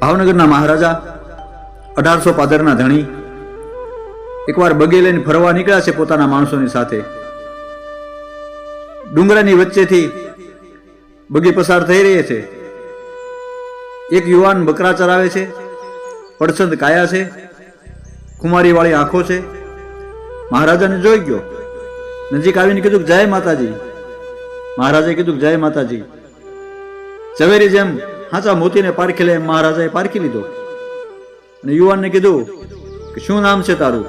ભાવનગરના મહારાજા અઢારસો પાદરના ધણી એકવાર બગે લઈને ફરવા નીકળ્યા છે પોતાના માણસોની સાથે. ડુંગરાની વચ્ચેથી બગી પસાર થઈ રહી છે. એક યુવાન બકરા ચરાવે છે, પડછંદ કાયા છે, કુમારીવાળી આંખો છે. મહારાજાને જોઈ ગયો. નજીક આવીને કીધું જય માતાજી. મહારાજે કીધું જય માતાજી. ઝવેરી જેમ હાચા મોતીને પારખી લે મહારાજાએ પારખી લીધો. અને યુવાનને કીધું કે શું નામ છે તારું?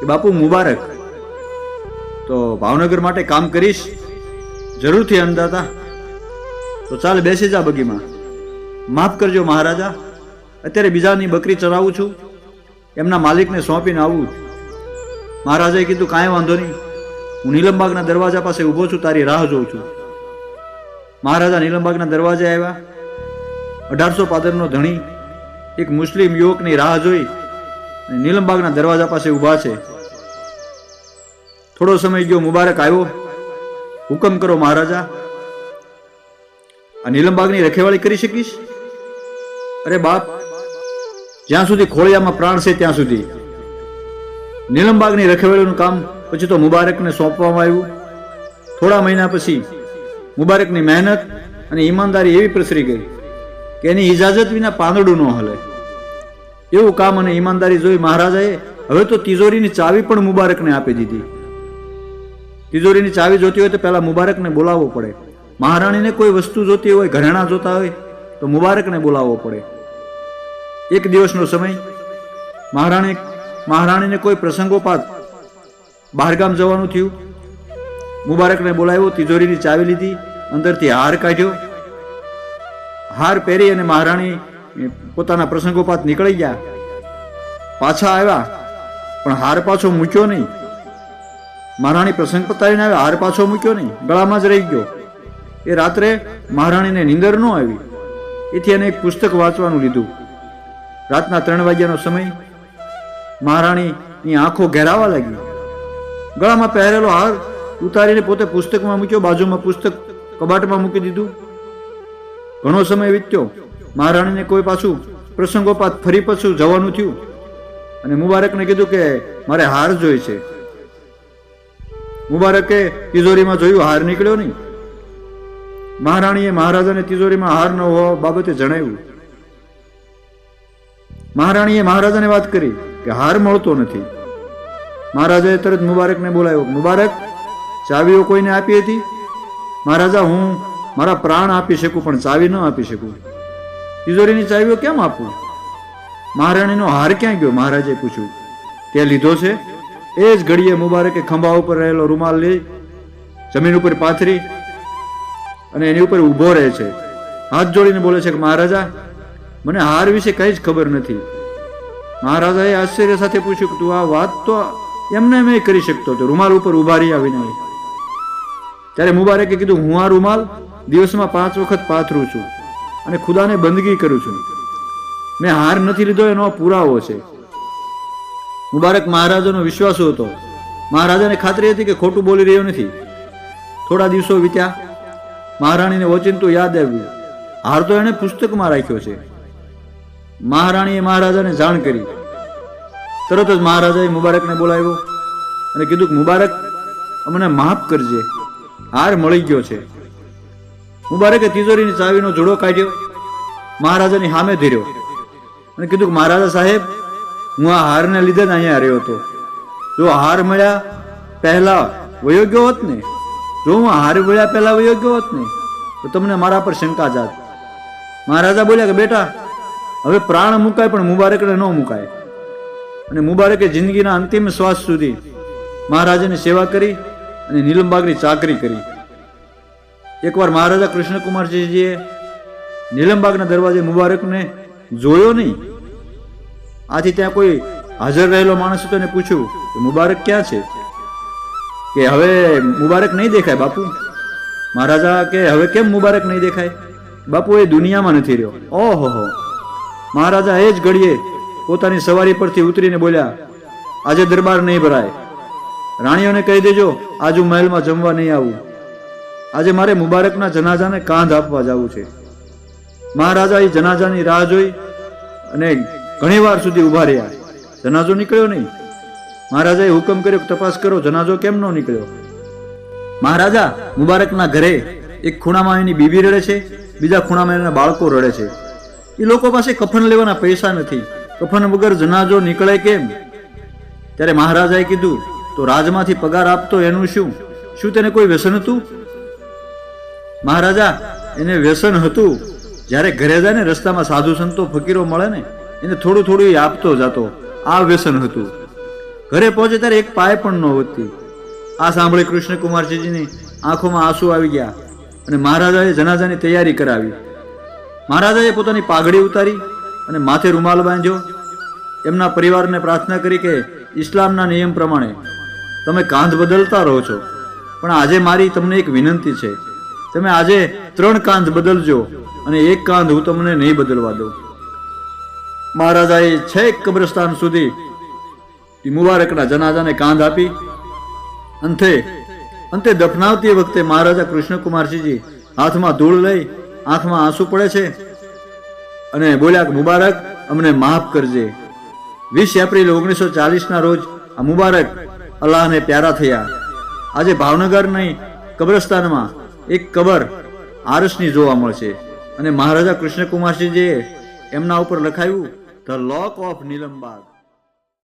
કે બાપુ મુબારક. તો ભાવનગર માટે કામ કરીશ. જરૂરથી અંદાતા તો ચાલ બેસી જા બગીમાં. માફ કરજો મહારાજા. અત્યારે બીજાની બકરી ચરાવું છું. એમના માલિકને સોંપીને આવું. મહારાજાએ કીધું, કાંઈ વાંધો નહીં. હું નીલમબાગના દરવાજા પાસે ઊભો છું, તારી રાહ જોઉં છું. મહારાજા નીલમબાગના દરવાજે આવ્યા. અઢારસો પાદરનો ધણી એક મુસ્લિમ યુવકની રાહ જોઈ નીલમબાગના દરવાજા પાસે ઊભા છે. થોડો સમય ગયો, મુબારક આવ્યો. હુકમ કરો મહારાજા. આ નીલમબાગની રખેવાળી કરી શકીશ? અરે બાપ, જ્યાં સુધી ખોળિયામાં પ્રાણ છે ત્યાં સુધી. નીલમબાગની રખેવાળીનું કામ પછી તો મુબારકને સોંપવામાં આવ્યું. થોડા મહિના પછી મુબારકની મહેનત અને ઈમાનદારી એવી પ્રસરી ગઈ. કે એની ઇજાજત વિના પાંદડું ન હલે. એવું કામ અને ઈમાનદારી જોઈ મહારાજાએ હવે તો તિજોરીની ચાવી પણ મુબારકને આપી દીધી. તિજોરીની ચાવી જોતી હોય તો પહેલાં મુબારકને બોલાવવો પડે. મહારાણીને કોઈ વસ્તુ જોતી હોય, ઘરેણા જોતા હોય, તો મુબારકને બોલાવવો પડે. એક દિવસનો સમય. મહારાણી, મહારાણીને કોઈ પ્રસંગોપાત બહારગામ જવાનું થયું. મુબારકને બોલાવ્યો, તિજોરીની ચાવી લીધી, અંદરથી હાર કાઢ્યો. હાર પહેરી અને મહારાણી પોતાના પ્રસંગોપાત નીકળી ગયા. પાછા આવ્યા, પણ હાર પાછો મૂક્યો નહીં. મહારાણી પ્રસંગ પતાવીને આવ્યા, હાર પાછો મૂક્યો નહીં. ગળામાં જ રહી ગયો. એ રાત્રે મહારાણીને નીંદર ન આવી. એથી એને એક પુસ્તક વાંચવાનું લીધું. રાતના ત્રણ વાગ્યાનો સમય. મહારાણીની આંખો ઘેરાવા લાગી. ગળામાં પહેરેલો હાર ઉતારીને પોતે પુસ્તકમાં મૂક્યો, બાજુમાં પુસ્તક કબાટમાં મૂકી દીધું. ઘણો સમય વીત્યો. મહારાણીને કોઈ પાછું પ્રસંગોપાત ફરી પાછું જવાનું થયું. અને મુબારકને કીધું કે, મારે હાર જોઈ છે. મુબારકે તિજોરીમાં જોયું, હાર નીકળ્યો નહીં. મહારાણીએ મહારાજાને તિજોરીમાં હાર ન હોવા બાબતે જણાવ્યું. મહારાણીએ મહારાજાને વાત કરી કે, હાર મળતો નથી. મહારાજાએ તરત મુબારકને બોલાવ્યો, મુબારક, ચાવીઓ કોઈને આપી હતી? મહારાજા, હું મારા પ્રાણ આપી શકું, પણ ચાવી ન આપી શકું. તિજોરીની ચાવીઓ કેમ આપું? મહારાણીનો હાર ક્યાં ગયો? મહારાજે પૂછ્યું. તે લીધો છે? એ જ ઘડીએ મુબારકે ખંભા ઉપર રહેલો રૂમાલ લઈ જમીન ઉપર પાથરી અને એની ઉપર ઊભો રહે છે. હાથ જોડીને બોલે છે કે, મહારાજા, મને હાર વિશે કંઈ જ ખબર નથી. મહારાજાએ આશ્ચર્ય સાથે પૂછ્યું કે, તું આ વાત તો એમને મેં કરી શકતો હતો. રૂમાલ ઉપર ઊભા આવીને ત્યારે મુબારકે કીધું, હું આ રૂમાલ દિવસમાં પાંચ વખત પાથરું છું અને ખુદાને બંદગી કરું છું. મેં હાર નથી લીધો, એનો પુરાવો છે. મુબારક મહારાજાનો વિશ્વાસ હતો. મહારાજાને ખાતરી હતી કે ખોટું બોલી રહ્યો નથી. થોડા દિવસો વીત્યા. મહારાણીને ઓચિંતું યાદ આવ્યું. હાર તો એણે પુસ્તકમાં રાખ્યો છે. મહારાણીએ મહારાજાને જાણ કરી. તરત જ મહારાજાએ મુબારકને બોલાવ્યો અને કીધું કે, મુબારક, અમને માફ કરજે. હાર મળી ગયો છે. મુબારકે તિજોરીની ચાવીનો જોડો કાઢ્યો, મહારાજાની સામે ધીર્યો અને કીધું કે, મહારાજા સાહેબ, હું આ હારને લીધે જ અહીંયા રહ્યો હતો. જો હાર મળ્યા પહેલા વયો હોત ને, જો હું હાર મળ્યા પહેલા વયો હોત ને, તો તમને મારા પર શંકા જાત. મહારાજા બોલ્યા કે, બેટા, હવે પ્રાણ મુકાય પણ મુબારકને ન મુકાય. અને મુબારકે જિંદગીના અંતિમ શ્વાસ સુધી મહારાજાની સેવા કરી અને નીલમબાગની ચાકરી કરી. એકવાર મહારાજા કૃષ્ણકુમારજીએ નીલમબાગના દરવાજે મુબારકને જોયો નહીં. આથી ત્યાં કોઈ હાજર રહેલો માણસ હતો પૂછ્યું કે મુબારક ક્યાં છે? કે હવે મુબારક નહીં દેખાય બાપુ. મહારાજા કે હવે કેમ મુબારક નહીં દેખાય? બાપુ, એ દુનિયામાં નથી રહ્યો. ઓહો હો. મહારાજા એ જ ઘડીએ પોતાની સવારી પરથી ઉતરીને બોલ્યા, આજે દરબાર નહીં ભરાય. રાણીઓને કહી દેજો, આજુ મહેલમાં જમવા નહીં આવું. આજે મારે મુબારકના જનાજાને કાંધ આપવા જવું છે. મહારાજા એ જનાજાની રાહ જોઈ અને ઘણી વાર સુધી ઊભા રહ્યા. જનાજો નીકળ્યો નહીં. મહારાજાએ હુકમ કર્યો તપાસ કરો, જનાજો કેમ ન નીકળ્યો? મહારાજા, મુબારકના ઘરે એક ખૂણામાં એની બીબી રડે છે, બીજા ખૂણામાં એના બાળકો રડે છે. એ લોકો પાસે કફન લેવાના પૈસા નથી. કફન વગર જનાજો નીકળે કેમ? ત્યારે મહારાજાએ કીધું, તો રાજમાંથી પગાર આપતો એનું શું? શું તેને કોઈ વ્યસન હતું? મહારાજા, એને વ્યસન હતું. જ્યારે ઘરે જાય ને રસ્તામાં સાધુ સંતો, ફકીરો મળે ને, એને થોડું થોડું એ આપતો જતો. આ વ્યસન હતું. ઘરે પહોંચે ત્યારે એક પાય પણ ન વધતી. આ સાંભળી કૃષ્ણકુમારજીની આંખોમાં આંસુ આવી ગયા અને મહારાજાએ જનાજાની તૈયારી કરાવી. મહારાજાએ પોતાની પાઘડી ઉતારી અને માથે રૂમાલ બાંધ્યો. એમના પરિવારને પ્રાર્થના કરી કે ઇસ્લામના નિયમ પ્રમાણે તમે કાંધ બદલતા રહો છો. પણ આજે મારી તમને એક વિનંતી છે. તમે આજે ત્રણ કાંધ બદલજો અને એક કાંધ હું તમને નહીં બદલવા દઉં. મહારાજાએ છેક કબ્રસ્તાન સુધી મુબારકના જનાજાને કાંધ આપી. અંતે અંતે દફનાવતી વખતે મહારાજા કૃષ્ણકુમારજીજી હાથમાં ધૂળ લઈ આંખમાં આંસુ પડે છે અને બોલ્યા કે, મુબારક અમને માફ કરજે. વીસ એપ્રિલ ઓગણીસો ચાલીસના રોજ આ મુબારક અલ્લાહને પ્યારા થયા. આજે ભાવનગર નહીં, કબ્રસ્તાનમાં એક કબર આરસની જોવા મળશે. અને મહારાજા કૃષ્ણકુમારસિંહજીએ એમના ઉપર લખાયું, ધ લોક ઓફ નીલમબાગ.